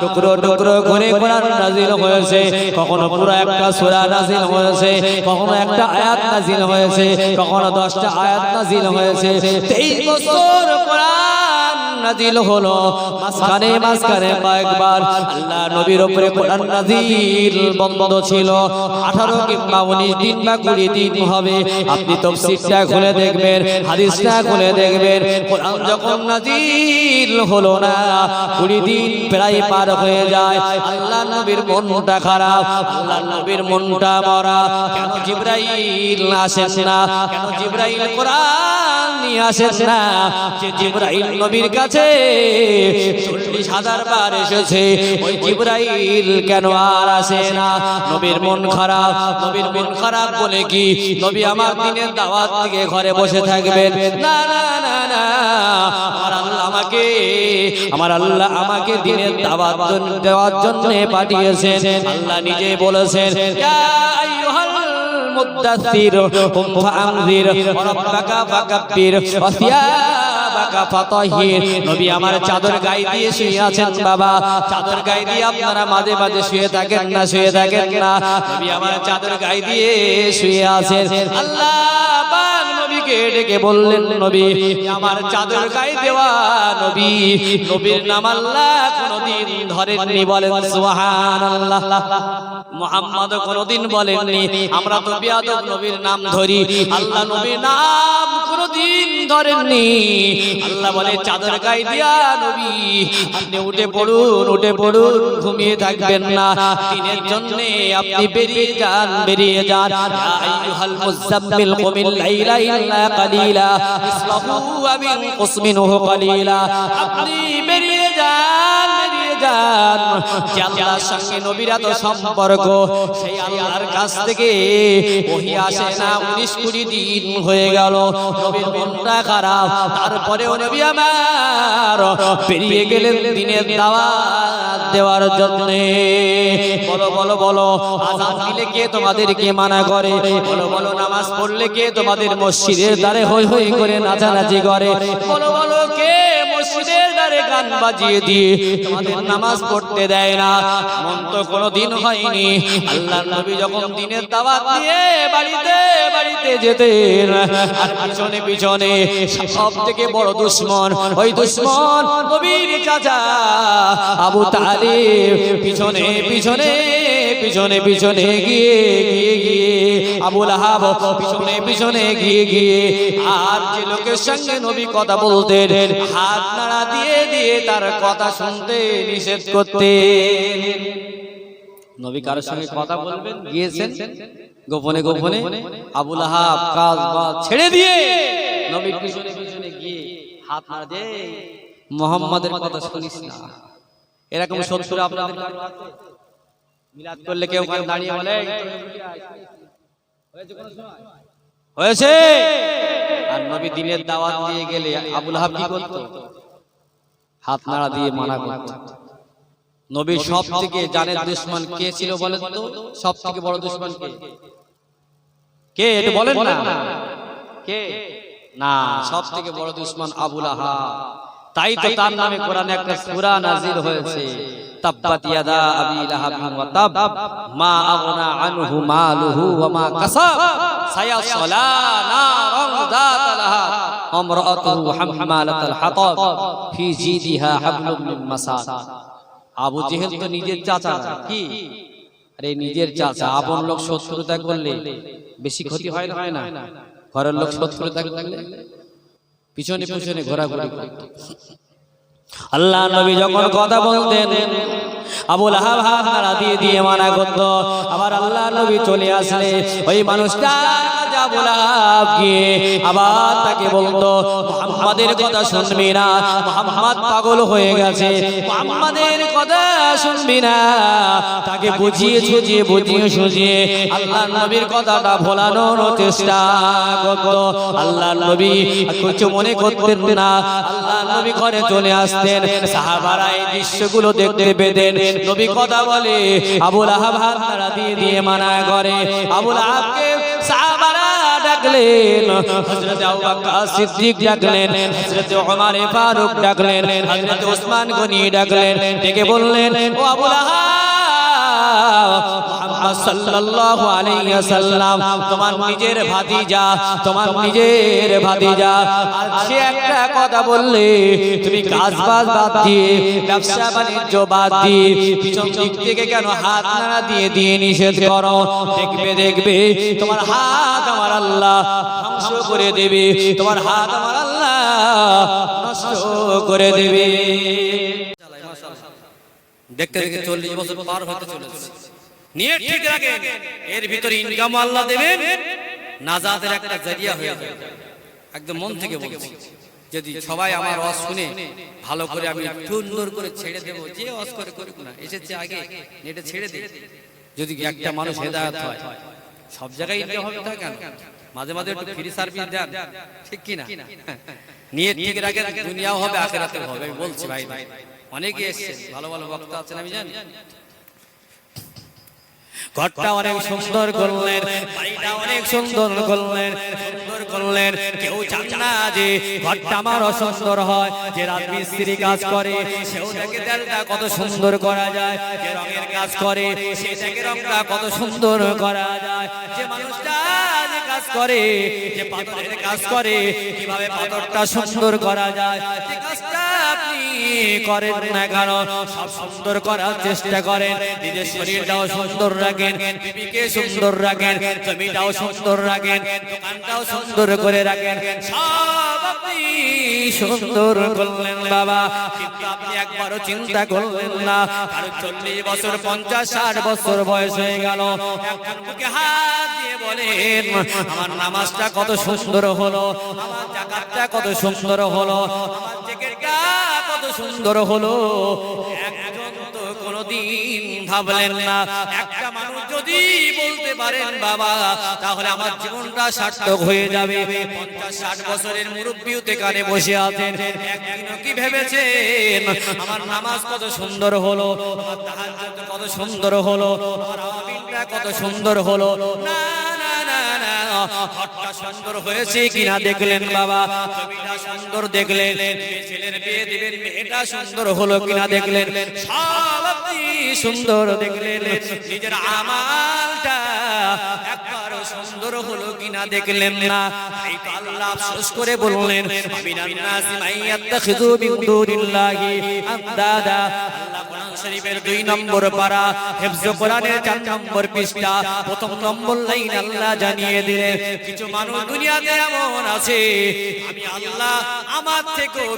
টুকরো টুকরো করে কোরআন নাজিল হয়েছে, কখনো পুরো একটা সূরা নাজিল হয়েছে, কখনো একটা আয়াত নাজিল হয়েছে, কখনো দশটা আয়াত নাজিল হয়েছে। তেইশ বছর কোরআন নাজিল হলো। মাঝখানে মাঝখানে কয়েকবার আল্লাহ নবীর উপরে কোরআন নাজিল বন্ধ ছিল। আঠারো কিংবা উনিশ দিন বা কুড়ি দিন হবে। আপনি তফসিরটা খুলে দেখবেন, হাদিসটা খুলে দেখবেন। কোরআন যখন নাজিল হলো না, কুড়ি দিন প্রায় পার হয়ে যায়। আল্লাহ নবীর মনটা খারাপ, আল্লাহ নবীর মনটা মরা। কেন জিব্রাইল আসেন না? কেন জিব্রাইল কোরআন নিয়ে আসেন না? যে জিব্রাইল নবীর কাছে বার এসেছে। ওই জিব্রাইল কেন আর আসে না? নবীর মন খারাপ। নবীর মন খারাপ বলে কি? নবী আমার দিনের দাওয়াত থেকে ঘরে বসে থাকবেন। না না না না। আমার আল্লাহ আমাকে, আমার আল্লাহ আমাকে দিনের দাওয়াত দেওয়ার জন্য পাঠিয়েছেন। আল্লাহ নিজে বলেছেন নবী আমার চাদর গায়ে দিয়ে শুয়ে বাবা। চাদর গায়ে দিয়ে আপনারা মাঝে মাঝে শুয়ে শুয়ে চাদর গায়ে দিয়ে শুয়ে নবী, আমার চাদর গায়ে দেওয়া নবী। নবীর নাম আল্লাহ মুহাম্মদ কোনদিন বলেননি। আমরা তো বিয়াদব নবীর নাম ধরি। আল্লাহ নবীর নাম কোনদিন ধরেননি। আল্লাহ বলে, চাদর গায়ে দিয়া নবী, আপনি উঠে পড়ুন উঠে পড়ুন, ঘুমিয়ে থাকবেন না। দিনের জন্য আপনি বেরিয়ে যান বেরিয়ে যান। ইয়া আইয়ুহাল আপনি বেরিয়ে যান যান যে আল্লাহর সঙ্গে নবীরা তো সম্পর্ক, সেই আল্লাহর কাছ থেকে ওহি আসে না, উনিশ কুড়ি দিন হয়ে গেল, নবীর মনটা খারাপ। তারপরেও নবী আমার পেরিয়ে গেলেন দিনের দাওয়াত দেওয়ার জন্য। বলো বলো বলো, আজান দিলে কে তোমাদেরকে মানা করে? বলো বলো, নামাজ পড়লে কে তোমাদের মসজিদের দ্বারে হই হই করে নাচানাচি করে? বলো বলো, কে গান বাজিয়ে দিয়ে তোমাদের নামাজ পড়তে দেয় না। মন তো কোনো দিন হয়নি। আল্লাহ নবী যখন দিনের দাওয়াত দিয়ে বাড়িতে বাড়িতে যেতেন, আর পিছনে পিছনে সব থেকে বড় দুশ্মন ওই দুশ্মন নবীর চাচা আবু তালিব। পিছনে পিছনে পিছনে পিছনে গিয়ে গিয়ে গিয়ে আবুল পিছনে পিছনে গিয়ে গিয়ে আর যে লোকের সঙ্গে নবী কথা বলতেন হাত নাড়া দিয়ে দিয়ে তার কথা শুনতে নিষেধ করতেন। নবী কারোর সঙ্গে কথা বলবেন? গিয়েছেন? গোপনে গোপনে আবুল আহাব কাজ বাজ ছেড়ে দিয়ে নবীর পিছনে পিছনে গিয়ে হাত না দে মোহাম্মদের কথা শুনিস না। এরকম শত্রু আপনাদের মিলাদ করলে কেউ দাঁড়িয়ে বলে "এই, তোর এগুলি আয়।" হয়েছে কোনো সময়? হয়েছে। আর নবী দিনের দাওয়াত দিয়ে গেলে আবুল আহাব কি করতো? হাত নাড়া দিয়ে মানা করতো। নবীর সব থেকে জানের দুশ্মন কে ছিল বলেন তো? সব থেকে বড় দুশ্মন কে? কে? এটা বলেন না। কে? না সব থেকে বড় দুশ্মন আবুল আহাব। তাই তো তার নামে কোরআনে একটা সূরা নাযিল হয়েছে। তাব্বাত ইয়াদা আবি লাহাবিন ওয়া তাব। মা আগনা আনহু মালুহু ওয়া মা কাসাব। সায়াসলা নারান লাহা। আবু জেহেল তো নিজের চাচা কি? আরে নিজের চাচা। আপন লোক শত্রুতা করলে বেশি ক্ষতি হয় না হয় না? ঘরের লোক শত্রুতা করলে? পিছনে পিছনে ঘোরাঘুরি করতো আল্লাহ নবী যখন কথা বলতেন আবুল আহাব হাত দিয়ে দিয়ে মানা করতো। আবার আল্লাহ নবী চলে আসলে, ওই মানুষটা আবার তাকে বলতো, মোহাম্মদের কথা শুনবি না, মোহাম্মদ পাগল হয়ে গেছে, মোহাম্মদের কথা শুনবি না। তাকে বুঝিয়ে সুঝিয়ে বুঝিয়ে সুঝিয়ে আল্লাহ নবীর কথাটা ভোলানোর চেষ্টা আল্লাহ নবী কিছু মনে করতেন না। আল্লাহ নবী ঘরে চলে আসতেন, সাহাবারা এই দৃশ্যগুলো দেখতে পেতেন। নবী কথা বলে, আবুল আহাব দিয়ে দিয়ে মানা করে, আবুল আহাবকে ডাকলেন। হযরত আবু বকর সিদ্দিক ডাকলেন, হযরত ওমর ফারুক ডাকলেন, হযরত ওসমান গনি ডাকলেন, ডেকে বললেন, ও আবু লাহাব মুহাম্মদ সাল্লাল্লাহু আলাইহি ওয়াসাল্লাম, তোমার নিজের ভাতিজা, তোমার নিজের ভাতিজা। আর সে একটা কথা বললে, তুমি কাজ বাজ বাদ দিয়ে, ব্যবসা বাণিজ্য বাদ দিয়ে, পিছন দিক থেকে কেন হাত নাড়া দিয়ে দিয়ে নিষেধ করো? দেখবে দেখবে, তোমার হাত আমার আল্লাহ ধ্বংস করে দেবে। তোমার হাত আমার আল্লাহ নষ্ট করে দেবে। দেখতে দেখতে চল্লিশ বছর পার হতে চলেছে। নিয়ে ঠিক রাখে। এর ভিতরে ইনকাম আল্লাহ দেবেন নাজাদের একটা জারিয়া হয়ে যাবে। একদম মন থেকে বলছি। যদি সবাই আমার ওয়াজ শুনে, ভালো করে আমি সুন্দর করে ছেড়ে দেবো, যে ওয়াজ করে করুক না, এসেছে আগে, নেটে ছেড়ে দে যদি একটা মানুষ হেদায়ত হয়, সব জায়গায় ইনকাম হবে তা কেন? মাঝে মাঝে একটু ফ্রি সার্ভিস দেন, ঠিক কি না নিয়ে ঠিক রাখেন, দুনিয়াও হবে, আখেরাতেও হবে, আমি বলছি ভাই। ভাই অনেকে এসছে ভালো ভালো বক্তা আছেন, আমি জানি। ঘরটা অনেক সুন্দর করলেন, বাড়িটা অনেক সুন্দর করলেন সুন্দর করলেন। কেউ চান না যে ঘরটা আমার অসুন্দর হয়, যে রাজমিস্ত্রি কাজ করে সেও কত সুন্দর করা যায়, যে রঙের কাজ করে সে থেকে রংটা কত সুন্দর করা যায়। যে মানুষটা কাজ করে, যে পাথরের কাজ করে, কীভাবে পাথরটা সুন্দর করা যায় কাজটা করেন না সব সুন্দর করার চেষ্টা করেন। নিজের শরীরটাও সুন্দর রাখেন বিবিকে সুন্দর রাখেন, জমিটাও সুন্দর রাখেন, দোকানটাও সুন্দর করে রাখেন। সব সুন্দর করলেন বাবা। কিন্তু আপনি একবারও চিন্তা করলেন না। চল্লিশ বছর, পঞ্চাশ, ষাট বছর বয়স হয়ে গেল। আমার নামাজটা কত সুন্দর হলো, আমার জাকাতটা কত সুন্দর হলো, আমার কত সুন্দর হলো। একজন তো কোনোদিন ভাবলেন না। একটা মানুষ যদি বলতে পারেন, বাবা, তাহলে আমার জীবনটা সার্থক হয়ে যাবে। পঞ্চাশ, ষাট বছরের মুরব্বীতে কানে বসে আছেন। কি ভেবেছেন, আমার নামাজ কত সুন্দর হলো কত সুন্দর হলো কত সুন্দর হলো? না ঘরটা সুন্দর হয়েছে কিনা দেখলেন বাবা? ছবিটা সুন্দর দেখলেন। ছেলের বিয়ে দিবেন, মেয়েটা সুন্দর হলো কিনা দেখলেন। সব সুন্দর দেখলেন। নিজের আমালটা কিনা দেখলেন না? আল্লাহ আফসোস করে বললেন শরীফের দুই নম্বর পারা, হেফজ কোরআনের চার নম্বর পৃষ্ঠা। প্রথম নম্বর লাইন আল্লাহ জানিয়ে দিলেন কিছু মানুষ দুনিয়াতে এমন আছে, আমি আল্লাহ আমার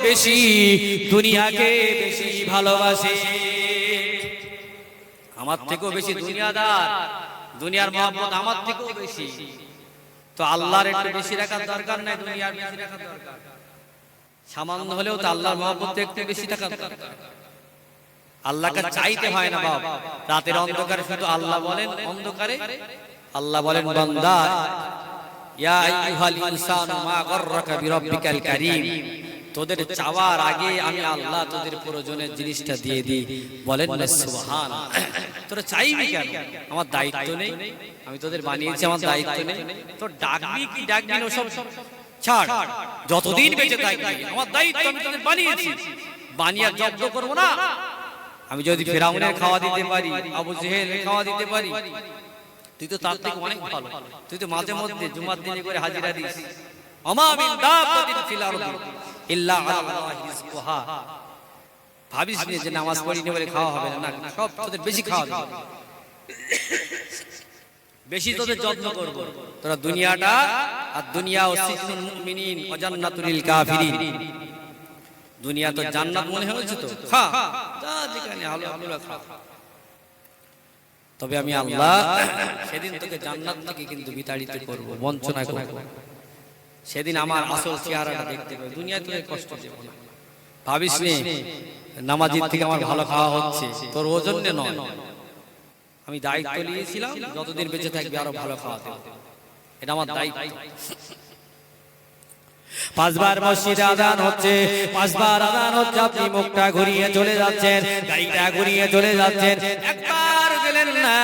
বেশি, দুনিয়াকে বেশি ভালোবাসে। আমার থেকেও বেশি দুনিয়াদার, দুনিয়ার আমার থেকেও বেশি। তো আল্লাহর একটু বেশি রাখার দরকার নাই, দুনিয়ার বেশি রাখার দরকার। সামান্য হলেও তো আল্লাহর মহব্বত একটু বেশি রাখার দরকার। আল্লাহকে চাইতে হয় না বাবা রাতের অন্ধকারে শুধু আল্লাহ বলেন অন্ধকারে? আল্লাহ বলেন বান্দা। ইয়া আইয়ুহাল ইনসানু মা গররাকা বিরাব্বিকাল কারীম। তোদের চাওয়ার আগে আমি আল্লাহ তোদের প্রয়োজনের জিনিসটা দিয়ে দিই। বলেন না সুবহান তোরা চাইবি কেন? আমার দায়িত্ব নেই। আমি তোদের বানিয়েছি আমার দায়িত্ব নেই। তোর ডাকবি কি ডাকবি না সব? ছাড়। যতদিন বেঁচে থাকবি আমার দায়িত্ব আমি তোদের বানিয়েছি। বানিয়ে জব্দ করব না। আমি যদি ফেরাউনের খাওয়া দিতে পারি আবু জেহেল খাওয়া দিতে পারি তুই তো তার থেকে অনেক ভালো। তুই তো মাঝে মধ্যে জুমার দিনে করে হাজিরা দিস। আমা মিন ফিল আরদি। ইল্লা আলাল্লাহি রিজকুহা ভাবিস নি যে নামাজ পড়ি নি বলে খাওয়া হবে না সব তোদের বেশি খাওয়া বেশি তোদের যত্ন করব। তোরা দুনিয়াটা আর দুনিয়া ও সিজনুল মুমিনিন ও জান্নাতুল কাফিরিন। দুনিয়া তো জান্নাত মনে হয়েছে তো খা যা যেখানে আলো আলো খা তবে আমি আল্লাহ সেদিন তোকে জান্নাত থেকে কিন্তু বিতাড়িত করব বঞ্চনা করব। সেদিন আমার আসল চেহারাটা দেখতে পাবে দুনিয়ায় তোকে কষ্ট দেব না। ভাবিস নি নামাজির থেকে আমার ভালো খাওয়া হচ্ছে তোর ওজন্য নয়। আমি দায়িত্ব নিয়েছিলাম যতদিন বেঁচে থাকবি আরও ভালো খাওয়া এটা আমার দায়িত্ব। পাঁচবার মসজিদে আদান হচ্ছে, পাঁচবার আদান হচ্ছে, আপনি মুখটা ঘুরিয়ে চলে যাচ্ছেন, গাড়িটা ঘুরিয়ে চলে যাচ্ছেন, একবার গেলেন না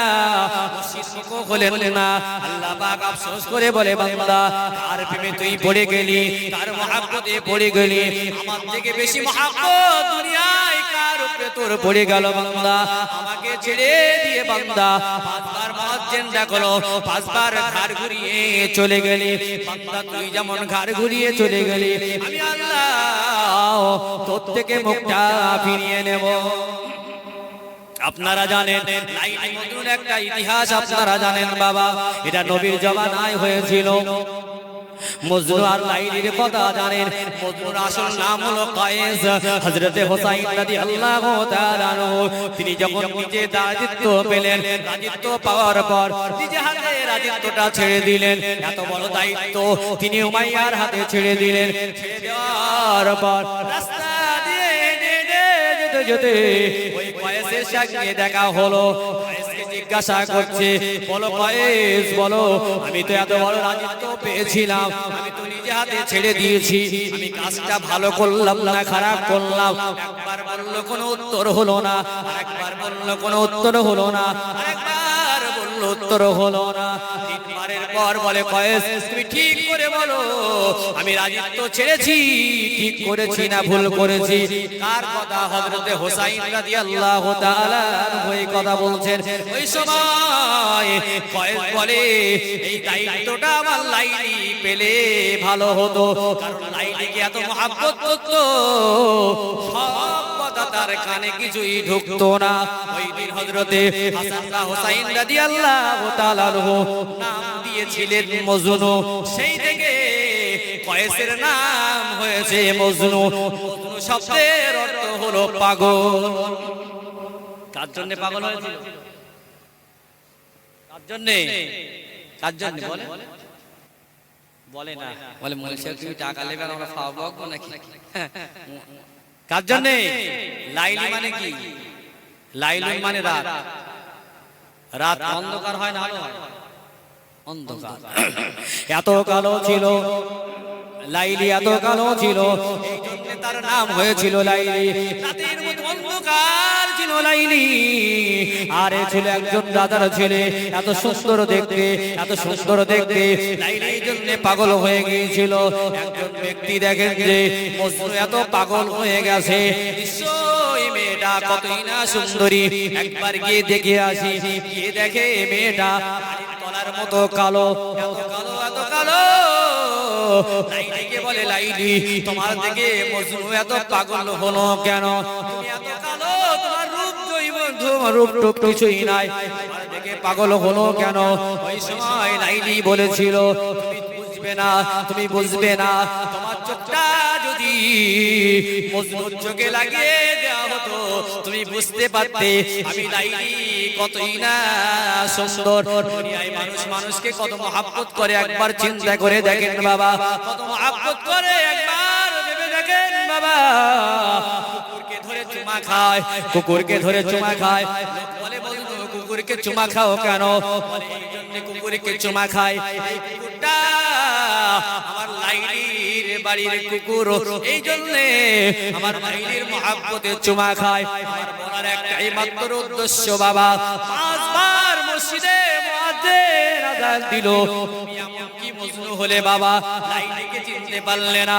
হলেন না। আল্লাহ পাক আফসোস করে বলে, বান্দা, কার প্রেমে তুই পড়ে গেলি? কার মহাব্বতে পড়ে গেলি? আমার থেকে বেশি মহাব্বত দুনিয়ায় কার উপরে তোর পড়ে গেল, বান্দা? আমাকে ছেড়ে দিয়ে, বান্দা, পাঁচবার মহাজ্জেন ডাকলো পাঁচবার ঘাড় ঘুরিয়ে চলে গেলি। বান্দা, তুই যেমন ঘাড় ঘুরিয়ে চলে গেলি, আমি আল্লাহ তোর থেকে মুখটা ফিরিয়ে নেব। আপনারা জানেন একটা ইতিহাস আপনারা জানেন বাবা, এটা নবীর হয়েছিল। হোসাইন রাদিয়াল্লাহু তাআলা তিনি যখন নিজে রাজত্ব পেলেন রাজত্ব পাওয়ার পর নিজে হাতে রাজত্বটা ছেড়ে দিলেন। এত বড় দায়িত্ব তিনি উমাইয়ার হাতে ছেড়ে দিলেন। ছেড়ে দেওয়ার পর যেতে কয়েসের গিয়ে দেখা হলো। জিজ্ঞাসা করছে, বলো কয়েস বলো, আমি তো এত বড় রাজত্ব পেয়েছিলাম, আমি তো নিজে হাতে ছেড়ে দিয়েছি, আমি কাজটা ভালো করলাম না, খারাপ করলাম। একবার বলল, কোনো উত্তর হলো না একবার বলল, কোনো উত্তর হলো না একবার বলল, উত্তর হলো না। পর বলে কয়েস তুমি ঠিক করে বলো। আমি রাজত্ব ছেড়েছি, ঠিক করেছি না ভুল করেছি। কার কথা হযরতে হোসাইন রাদিয়াল্লাহু তাআলা ওই কথা বলছেন? ওই সময় কয়েস বলে, এই দায়িত্বটা আমার লাইলি পেলে ভালো হতো। কারণ লাইলিকে এত মহাব্বত করতো। সব তার কানে কিছুই ঢুকতো না। ওই দিন হযরতে হাসান বা হোসাইন রাদিয়াল্লাহু নাম দিয়েছিলেন মজনু। সেই থেকে কয়েসের নাম হয়েছে মজনু। শব্দের অর্থ হলো পাগল। কার জন্য পাগল হয়েছিল? কার জন্য? কার জন্য? বলে বলে না। বলে মনীষা তুমি টাকা নেবে আমরা খাওয়াবো নাকি? কার জন্যে? লাইলি মানে কি? লাইলুন মানে রাত। রাত। অন্ধকার হয় না আলো? অন্ধকার। এত কালো ছিল। লাইলি এত কালো ছিল। তার নাম হয়েছিল লাইলি। রাতের মধ্যে অন্ধকার। লাইলি আর এ ছিল একজন দাদার ছেলে, এত সুন্দর দেখতে, এত সুন্দর দেখতে। জন্য পাগল হয়ে গিয়েছিল। একজন ব্যক্তি দেখেন যে এত পাগল হয়ে গেছে। এত তোমার মজনু এত পাগল হলো কেন? এত রূপ টুপ কিছুই নাই। থেকে পাগল হলো কেন? ওই সময় লাইলি বলেছিল বুঝবে না, তুমি বুঝবে না, তোমার চোখটা চোখে লাগিয়ে তুমি বুঝতে আমি না মানুষ মানুষকে কত করে, একবার চিন্তা করে দেখেন বাবা। কত করে একবার ভেবে দেখেন বাবা। খায়, কুকুরকে ধরে চুমা খায়। বলে বলব কুকুরকে চুমা খাও কেন? কুকুরকে চুমা খায়। বাড়ির কুকুর। এই জন্য আমার লাইলির মহাব্বতে চুমা খায়। বলার একটাই মাত্র উদ্দেশ্য, বাবা, পাঁচবার মসজিদে দিল। কি মজনু হলে বাবা? চিনতে পারলে না।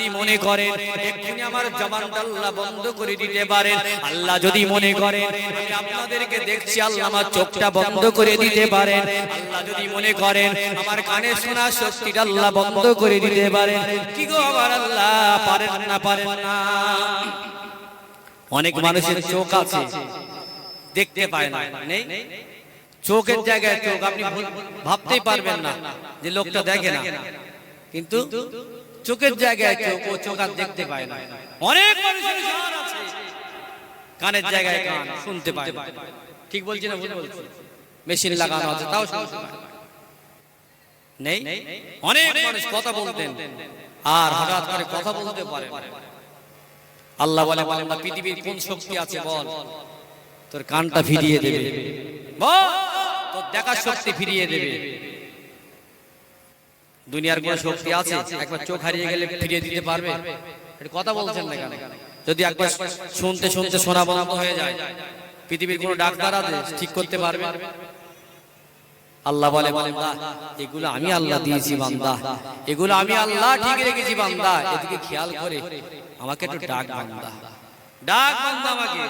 যদি মনে করেন এক্ষুনি আমার জবানটা আল্লাহ বন্ধ করে দিতে পারেন। আল্লাহ যদি মনে করেন আমি আপনাদেরকে দেখছি আল্লাহ আমার চোখটা বন্ধ করে দিতে পারেন। আল্লাহ যদি মনে করেন আমার কানে শোনা শক্তিটা আল্লাহ বন্ধ করে দিতে পারেন। কি গো আমার আল্লাহ পারেন না পারেন না। অনেক মানুষের চোখ আছে দেখতে পায় না। নেই? চোখের জায়গায় চোখ আপনি ভাবতেই পারবেন না যে লোকটা দেখে না। কিন্তু চোখের জায়গায় চোখ, ও চোখ আর দেখতে পায় না। অনেক মানুষের কান আছে। কানের জায়গায় কান শুনতে পায় না। ঠিক বলছি না, ভুল বলছি? মেশিন লাগানো আছে, তাও শুনতে পায় না। নেই? অনেক মানুষ কথা বলতেন, আর হঠাৎ করে কথা বলতে পারে না। আল্লাহ বলে বান্দা পৃথিবীর কোন শক্তি আছে বল? তোর কানটা ফিরিয়ে দেবে। বল, তোর দেখার শক্তি ফিরিয়ে দেবে। দুনিয়ার কোন শক্তি আছে? একবার চোখ হারিয়ে গেলে ফিরিয়ে দিতে পারবে? কথা বলছেন না কেন? যদি একবার শুনতে শুনতে শোনা বন্ধ হয়ে যায় পৃথিবীর কোন ডাক্তার আছে ঠিক করতে পারবে? আল্লাহ বলে বান্দা এগুলো আমি আল্লাহ দিয়েছি বান্দা। এগুলো আমি আল্লাহ ঠিক রেখেছি বান্দা। এদিকে খেয়াল করে আমাকে একটু ডাক বান্দা। ডাক বান্দা আমাকে।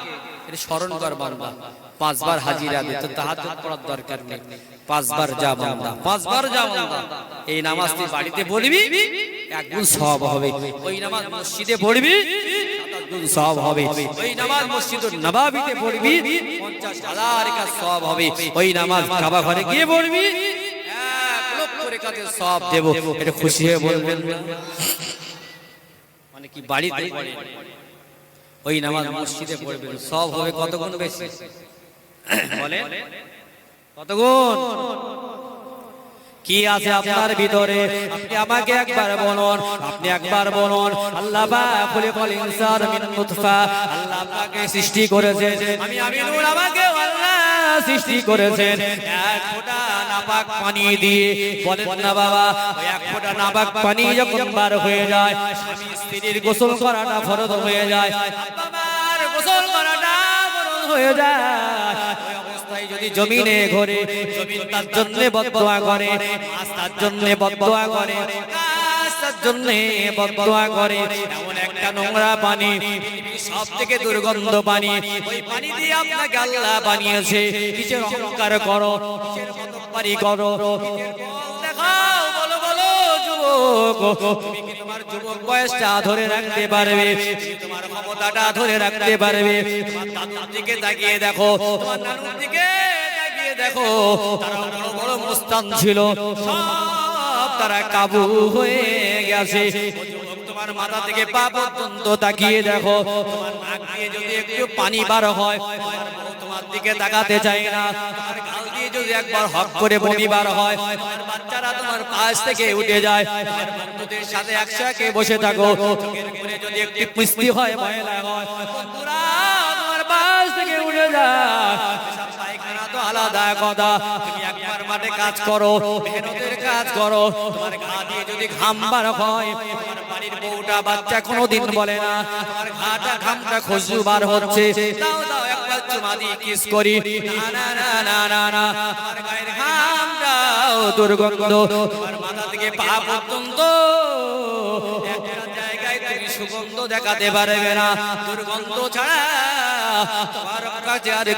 এটা স্মরণ কর বান্দা। পাঁচবার হাজিরা দে তো তাহাজ্জুদ পড়ার দরকার নেই। পাঁচবার যা বান্দা, পাঁচবার যা বান্দা। এই নামাজ তুই বাড়িতে পড়বি এক গুণ সওয়াব হবে। ওই নামাজ মসজিদে পড়বি সওয়াব হবে। ওই নামাজ মসজিদুল নবাবিতে পড়বি 50 হাজার কাজ সওয়াব হবে। ওই নামাজ ঘরে গিয়ে পড়বি খুশি হয়ে মানে ওই নামাজ মসজিদে সব হবে বেশি? বলে কত গুণ কি আছে আপনার ভিতরে? আপনি আমাকে একবার বলুন, আপনি একবার বলুন, আল্লাহ বাকুলে কল ইনসান মিন নুতফা, আল্লাহ আপনাকে সৃষ্টি করেছেন। আমি আমিনুর আমাকে আল্লাহ সৃষ্টি করেছেন। এক ফোঁটা নাপাক পানি দিয়ে, বলেন না বাবা এক ফোঁটা নাপাক পানি যখন বার হয়ে যায়, স্বামী স্ত্রীর গোসল করাটা ফরজ হয়ে যায় বাবার গোসল করাটা ফরজ হয়ে যায়। অবস্থায় যদি জমিনে ঘরে, জমিন তার জন্য বদদোয়া করে তার জন্য বদদোয়া করে নোংরা পানি দুর্গন্ধ পানি, ওই পানি দিয়ে যুবক বয়সটা ধরে রাখতে পারবে? ক্ষমতাটা ধরে রাখতে পারবে। দিকে তাকিয়ে দেখো দিকে তাকিয়ে দেখো। তারা বড় বড় মুস্তান ছিল, সব তারা কাবু হয়ে গেছে। তোমার মাথা থেকে পা পর্যন্ত তাকিয়ে দেখো। পানি হয়, তোমার দিকে তাকাতে চায় না। যদি একবার হক করে বনিবার হয় বাচ্চারা তোমার পাশ থেকে উঠে যায় বন্ধুদের সাথে একসাথে বসে থাকো। যদি একটি পুষ্টি হয়, ময়লা হয়, বন্ধুরা তোমার পাশ থেকে উঠে যায়। আলাদা কথা। তুমি একবার মাঠে কাজ করো, মেহনতের কাজ করো। তোমার গা দিয়ে যদি ঘাম বার হয় বাড়ির বউটা বাচ্চা কোনোদিন বলে না। তোমার ঘাটা ঘামটা খুশবু বার হচ্ছে। দাও দাও একবার চুমা দিয়ে কিস করি। না না না না না। তোমার গায়ের ঘামটাও দুর্গন্ধ। তোমার মাথা থেকে পা পর্যন্ত সুগন্ধ দেখাতে পারবে না। দুর্গন্ধ ছাড়া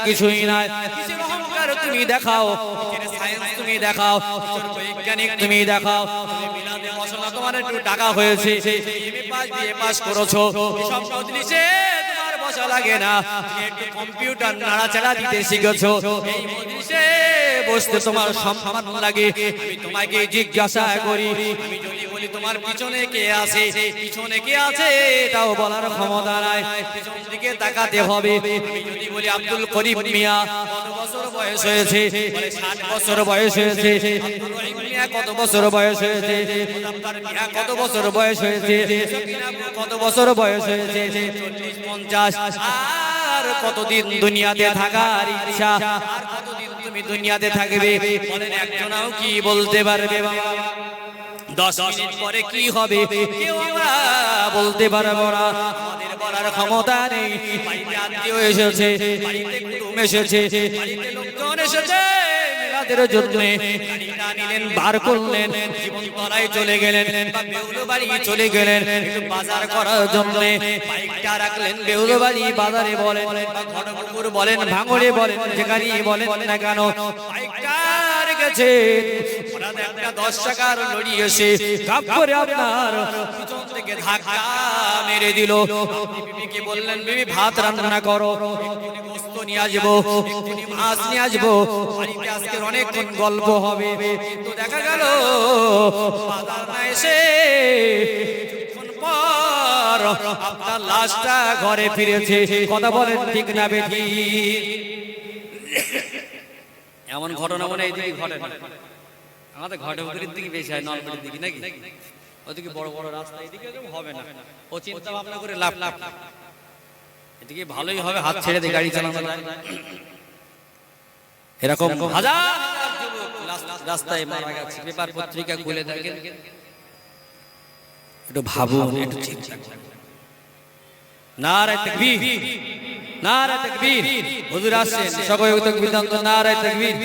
কিছুই নাই। অহংকার তুমি দেখাও? সায়েন্স তুমি দেখাও? বৈজ্ঞানিক তুমি দেখাও? তোমার একটু টাকা হয়েছে। এমএ পাস, বিএ পাস করেছ। তোমার বসা লাগে না। কম্পিউটার নাড়াচাড়া দিতে শিখেছো। বসতে তোমার সম্মান লাগে। তোমাকে জিজ্ঞাসা করি তোমার পিছনে কে আছে? পিছনে কে আছে? এটাও বলার ক্ষমতা নাই। পিছন দিকে তাকাতে হবে। যদি বলি আব্দুল করিম মিয়া, কত বছর বয়স হয়েছে? বলে 60 বছর বয়স হয়েছে। কত বছর বয়স হয়েছে? কত বছর বয়স হয়েছে? কত বছর বয়স হয়েছে? 40 50 আর কতদিন দুনিয়াতে থাকার ইচ্ছা? তুমি দুনিয়াতে থাকবে? একজনাও কি বলতে পারবে বাবা? দশ মিনিট পরে কি হবে? কেউ বলতে পারব না। বলার ক্ষমতা নেই। আত্মীয় এসেছে এসেছে লোকজন এসেছে। মিলাদের জন্য নিলেন, বার করলেন, জীবন তলায় চলে গেলেন বাড়ি চলে গেলেন। বাজার করার জন্য রাখলেন, বেউলো বাড়ি বাজারে বলেন ঘটপুকুর বলেন, ভাঙড়ে বলেন যেখানেই বলেন না কেন, বাইকটা দশ টাকার ভাত রান্না করো। আপনার লাশটা ঘরে ফিরেছে। কথা বলেন ঠিক না বেঠি? এমন ঘটনা মনে এইদিকে ঘটে। আমাদের ঘাটে দিকে বেশি হয়, নলবেড়ির দিকে, নাকি? ওদিকে বড় বড় রাস্তা, এদিকে হবে না। ও চিন্তা ভাবনা করে লাভ লাভ এদিকে ভালোই হবে হাত ছেড়ে দিয়ে গাড়ি চালানো এরকম হাজার রাস্তায় মারা গেছে। পেপার পত্রিকা খুলে দেখেন। একটু ভাবুন একটু চিন্তা নারায় তাকবীর। নারায় তাকবীর। হুজুর আসছেন। সকলে তাকবীর নারায় তাকবীর।